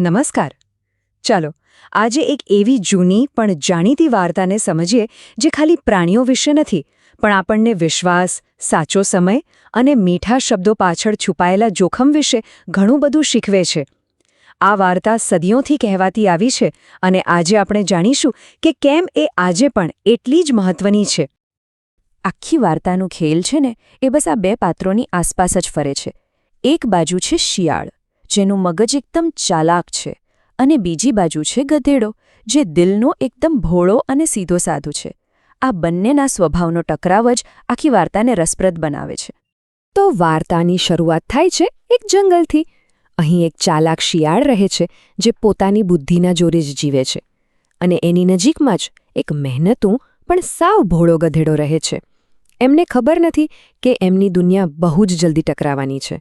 નમસ્કાર. ચાલો, આજે એક એવી જૂની પણ જાણીતી વાર્તાને સમજીએ જે ખાલી પ્રાણીઓ વિશે નથી, પણ આપણને વિશ્વાસ, સાચો સમય અને મીઠા શબ્દો પાછળ છુપાયેલા જોખમ વિશે ઘણું બધું શીખવે છે. આ વાર્તા સદીઓથી કહેવાતી આવી છે અને આજે આપણે જાણીશું કે કેમ એ આજે પણ એટલી જ મહત્વની છે. આખી વાર્તાનું ખેલ છે ને એ બસ આ બે પાત્રોની આસપાસ જ ફરે છે. એક બાજુ છે શિયાળ. જેનું મગજ એકદમ ચાલાક છે અને બીજી બાજુ છે ગધેડો, જે દિલનો એકદમ ભોળો અને સીધો સાધુ છે. આ બંનેના સ્વભાવનો ટકરાવ જ આખી વાર્તાને રસપ્રદ બનાવે છે. તો વાર્તાની શરૂઆત થાય છે એક જંગલથી. અહીં એક ચાલાક શિયાળ રહે છે જે પોતાની બુદ્ધિના જોરે જ જીવે છે. અને એની નજીકમાં જ એક મહેનતું પણ સાવ ભોળો ગધેડો રહે છે. એમને ખબર નથી કે એમની દુનિયા બહુ જ જલ્દી ટકરાવાની છે.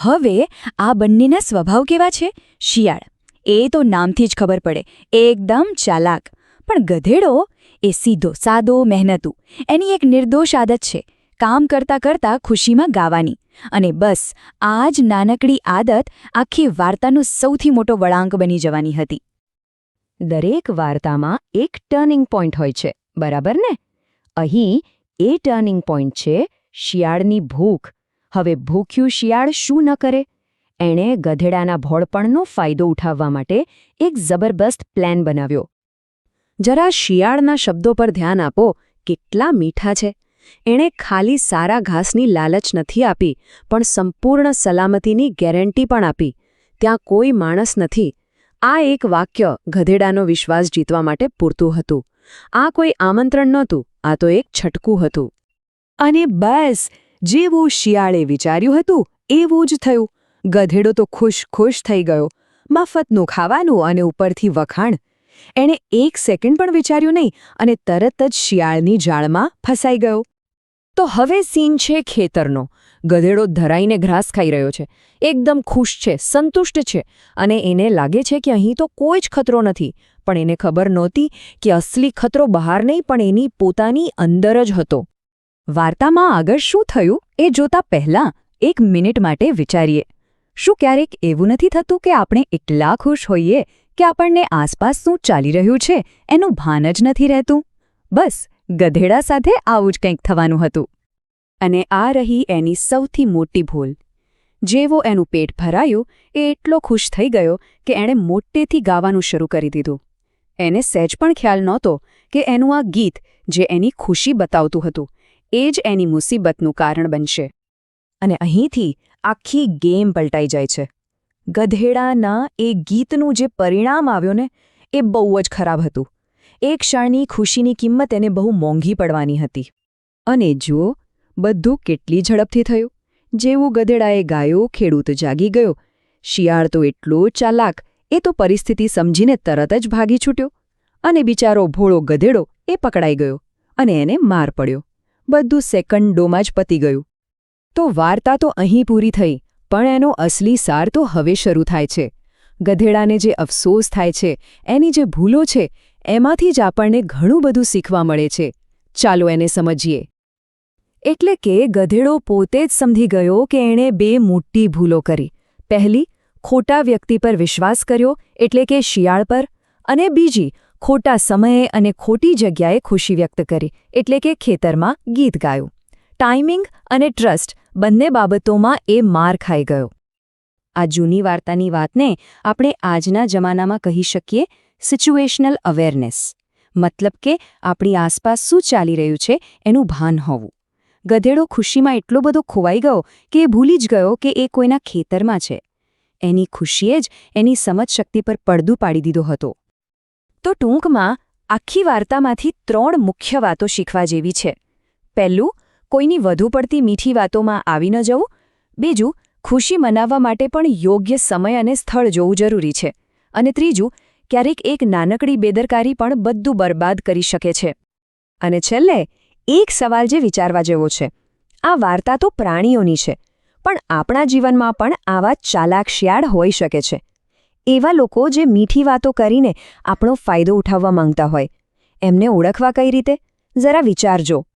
હવે આ બંનેના સ્વભાવ કેવા છે? શિયાળ. એ તો નામથી જ ખબર પડે. એકદમ ચાલાક. પણ ગધેડો એ સીધો, સાદો, મહેનતુ. એની એક નિર્દોષ આદત છે. કામ કરતા કરતા ખુશીમાં ગાવાની. અને બસ, આ જ નાનકડી આદત આખી વાર્તાનો સૌથી મોટો વળાંક બની જવાની હતી. દરેક વાર્તામાં એક ટર્નિંગ પોઈન્ટ હોય છે. બરાબર ને? અહીં એ ટર્નિંગ પોઈન્ટ છે શિયાળની ભૂખ. હવે ભૂખ્યું શિયાળ શું ન કરે? એણે ગધેડાના ભોળપણનો ફાયદો ઉઠાવવા માટે એક જબરદસ્ત પ્લાન બનાવ્યો. જરા શિયાળના શબ્દો પર ધ્યાન આપો, કેટલા મીઠા છે. એણે ખાલી સારા ઘાસની લાલચ નથી આપી, પણ સંપૂર્ણ સલામતીની ગેરંટી પણ આપી. ત્યાં કોઈ માણસ નથી. આ એક વાક્ય ગધેડાનો વિશ્વાસ જીતવા માટે પૂરતું હતું. આ કોઈ આમંત્રણ નહોતું, આ તો એક છટકું હતું. અને બસ! જેવું શિયાળે વિચાર્યું હતું એવું જ થયું. ગધેડો તો ખુશ ખુશ થઈ ગયો. મફતનું ખાવાનું અને ઉપરથી વખાણ. એણે એક સેકન્ડ પણ વિચાર્યું નહીં અને તરત જ શિયાળની જાળમાં ફસાઈ ગયો. તો હવે સીન છે ખેતરનો. ગધેડો ધરાઈને ઘાસ ખાઈ રહ્યો છે. એકદમ ખુશ છે, સંતુષ્ટ છે અને એને લાગે છે કે અહીં તો કોઈ જ ખતરો નથી. પણ એને ખબર નહોતી કે અસલી ખતરો બહાર નહીં પણ એની પોતાની અંદર જ હતો. વાર્તામાં આગળ શું થયું એ જોતા પહેલાં એક મિનિટ માટે વિચારીએ. શું ક્યારેક એવું નથી થતું કે આપણે એટલા ખુશ હોઈએ કે આપણને આસપાસ શું ચાલી રહ્યું છે એનું ભાન જ નથી રહેતું? બસ, ગધેડા સાથે આવું જ કંઈક થવાનું હતું. અને આ રહી એની સૌથી મોટી ભૂલ. જેવો એનું પેટ ભરાયું એ એટલો ખુશ થઈ ગયો કે એણે મોટેથી ગાવાનું શરૂ કરી દીધું. એને સહેજ પણ ખ્યાલ નહોતો કે એનું આ ગીત જે એની ખુશી બતાવતું હતું એ જ એની મુસીબતનું કારણ બનશે. અને અહીંથી આખી ગેમ પલટાઈ જાય છે. ગધેડાના એ ગીતનું જે પરિણામ આવ્યું ને, એ બહુ જ ખરાબ હતું. એ ક્ષણની ખુશીની કિંમત એને બહુ મોંઘી પડવાની હતી. અને જુઓ, બધું કેટલી ઝડપથી થયું. જેવું ગધેડાએ ગાયો, ખેડૂત જાગી ગયો. શિયાળ તો એટલો ચાલાક, એ તો પરિસ્થિતિ સમજીને તરત જ ભાગી છૂટ્યો. અને બિચારો ભોળો ગધેડો એ પકડાઈ ગયો અને એને માર પડ્યો. બધું સેકન્ડોમાં જ પતી ગયું. તો વાર્તા તો અહીં પૂરી થઈ, પણ એનો અસલી સાર તો હવે શરૂ થાય છે. ગધેડાને જે અફસોસ થાય છે, એની જે ભૂલો છે, એમાંથી જ આપણને ઘણું બધું શીખવા મળે છે. ચાલો એને સમજીએ. એટલે કે ગધેડો પોતે જ સમજી ગયો કે એણે બે મોટી ભૂલો કરી. પહેલી, ખોટા વ્યક્તિ પર વિશ્વાસ કર્યો, એટલે કે શિયાળ પર, અને બીજી ખોટા સમયે અને ખોટી જગ્યાએ ખુશી વ્યક્ત કરી, એટલે કે ખેતરમાં ગીત ગાયું. ટાઈમિંગ અને ટ્રસ્ટ બંને બાબતોમાં એ માર ખાઈ ગયો. આ જૂની વાર્તાની વાતને આપણે આજના જમાનામાં કહી શકીએ સિચ્યુએશનલ અવેરનેસ મતલબ કે આપણી આસપાસ શું ચાલી રહ્યું છે એનું ભાન હોવું. ગધેડો ખુશીમાં એટલો બધો ખોવાઈ ગયો કે એ ભૂલી જ ગયો કે એ કોઈના ખેતરમાં છે. એની ખુશીએ જ એની સમજશક્તિ પર પડદું પાડી દીધો હતો. તો ટૂંકમાં આખી વાર્તામાંથી ત્રણ મુખ્ય વાતો શીખવા જેવી છે. પહેલું, કોઈની વધુ પડતી મીઠી વાતોમાં આવી ન જવું. બીજું, ખુશી મનાવવા માટે પણ યોગ્ય સમય અને સ્થળ જોવું જરૂરી છે. અને ત્રીજું, ક્યારેક એક નાનકડી બેદરકારી પણ બધું બરબાદ કરી શકે છે. અને છેલ્લે, એક સવાલ જે વિચારવા જેવો છે. આ વાર્તા તો પ્રાણીઓની છે, પણ આપણા જીવનમાં પણ આવા ચાલાક શિયાળ હોઈ શકે છે. એવા લોકો જે મીઠી વાતો કરીને આપણો ફાયદો ઉઠાવવા માંગતા હોય. એમને ઓળખવા કઈ રીતે? જરા વિચારજો.